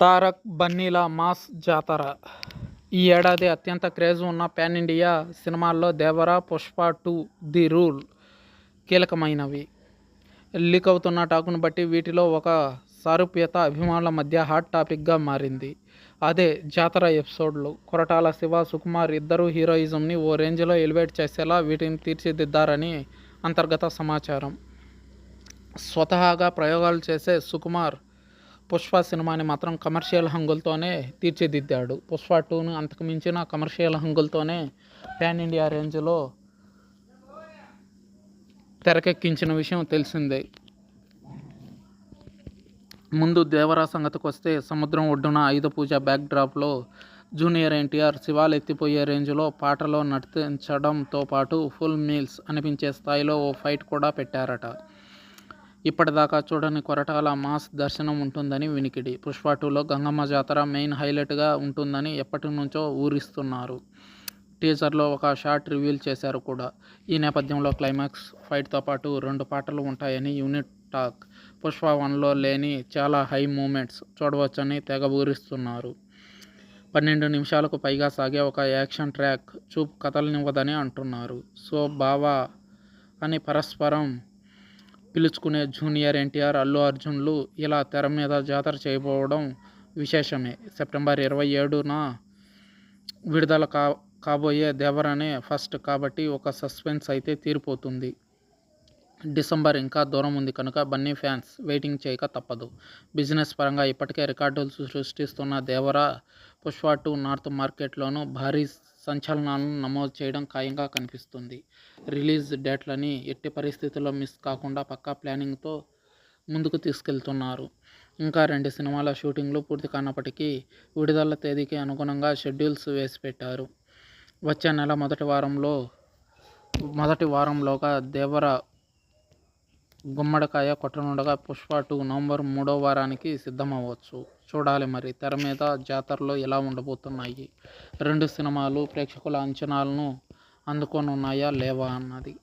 Tarak బన్నీల mass జాతర. ఈ ఏడాది అత్యంత క్రేజ్ ఉన్న పాన్ ఇండియా సినిమాల్లో Devara Pushpa two the rule కీలకమైనవి. Leak అవుతున్న టాకును బట్టి వీటిలో ఒక సారూప్యత అభిమానుల మధ్య హాట్ టాపిక్గా మారింది. అదే జాతర ఎపిసోడ్లు. కొరటాల శివ సుకుమార్ ఇద్దరు హీరోయిజంని ఓ రేంజ్లో ఎలివేట్ చేసేలా వీటిని తీర్చిదిద్దారని అంతర్గత సమాచారం. స్వతహాగా ప్రయోగాలు చేసే సుకుమార్ పుష్ప సినిమాని మాత్రం కమర్షియల్ హంగులతోనే తీర్చిదిద్దాడు. పుష్ప టూను అంతకు మించిన కమర్షియల్ హంగులతోనే ప్యాన్ ఇండియా రేంజ్లో తెరకెక్కించిన విషయం తెలిసిందే. ముందు దేవరా సంగతికి వస్తే సముద్రం ఒడ్డున ఆయుధ పూజ బ్యాక్ డ్రాప్లో జూనియర్ ఎన్టీఆర్ శివాలు ఎత్తిపోయే రేంజ్లో పాటలో నటించడంతో పాటు ఫుల్ మీల్స్ అనిపించే స్థాయిలో ఓ ఫైట్ కూడా పెట్టారట. ఇప్పటిదాకా చూడని కొరటాల మాస్ దర్శనం ఉంటుందని వినికిడి. పుష్ప టూలో గంగమ్మ జాతర మెయిన్ హైలైట్గా ఉంటుందని ఎప్పటి నుంచో ఊరిస్తున్నారు. టీజర్లో ఒక షార్ట్ రివీల్ చేశారు కూడా. ఈ నేపథ్యంలో క్లైమాక్స్ ఫైట్తో పాటు రెండు పాటలు ఉంటాయని యూనిట్ టాక్. పుష్ప వన్లో లేని చాలా హై మూమెంట్స్ చూడవచ్చని తెగ ఊరిస్తున్నారు. పన్నెండు నిమిషాలకు పైగా సాగే ఒక యాక్షన్ ట్రాక్ చూపు కథలనివ్వదని అంటున్నారు. సో బావా అని పరస్పరం పిలుచుకునే జూనియర్ ఎన్టీఆర్ అల్లు అర్జున్లు ఇలా తెర మీద జాతర చేయబోవడం విశేషమే. సెప్టెంబర్ ఇరవై ఏడున విడుదల కా కాబోయే దేవరనే ఫస్ట్ కాబట్టి ఒక సస్పెన్స్ అయితే తీరిపోతుంది. డిసెంబర్ ఇంకా దూరం ఉంది కనుక బన్నీ ఫ్యాన్స్ వెయిటింగ్ చేయక తప్పదు. బిజినెస్ పరంగా ఇప్పటికే రికార్డులు సృష్టిస్తున్న దేవర పుష్ప టూ నార్త్ మార్కెట్లోనూ భారీ సంచలనాలను నమోదు చేయడం ఖాయంగా కనిపిస్తుంది. రిలీజ్ డేట్లని ఎట్టి పరిస్థితుల్లో మిస్ కాకుండా పక్కా ప్లానింగ్తో ముందుకు తీసుకెళ్తున్నారు. ఇంకా రెండు సినిమాల షూటింగ్లు పూర్తి కానప్పటికీ విడుదల తేదీకి అనుగుణంగా షెడ్యూల్స్ వేసి పెట్టారు వచ్చే నెల మొదటి వారంలో మొదటి వారంలోగా దేవర గుమ్మడికాయ కొట్టనుండగా పుష్ప టూ నవంబర్ మూడో వారానికి సిద్ధమవ్వచ్చు. చూడాలి మరి తెర మీద జాతరలో ఎలా ఉండబోతున్నాయి? రెండు సినిమాలు ప్రేక్షకుల అంచనాలను అందుకోనున్నాయా లేవా అన్నది.